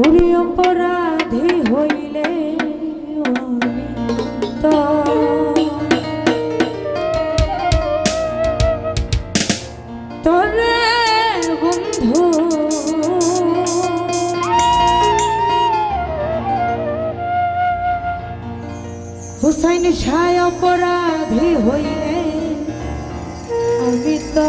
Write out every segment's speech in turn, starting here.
ভুলি অপরাধী হইলে তোরে বন্ধু হুসাইন সায় অপরাধী হইলে আমি তো।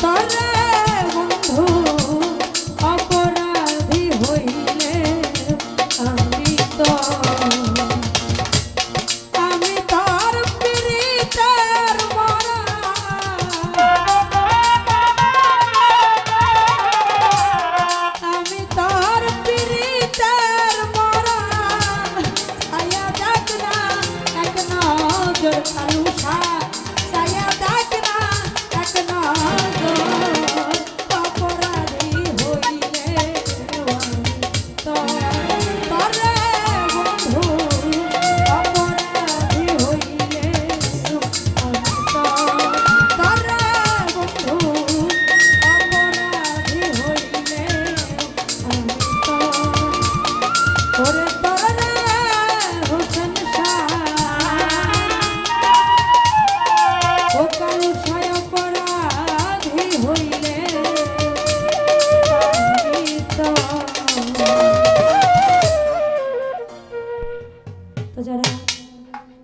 তরে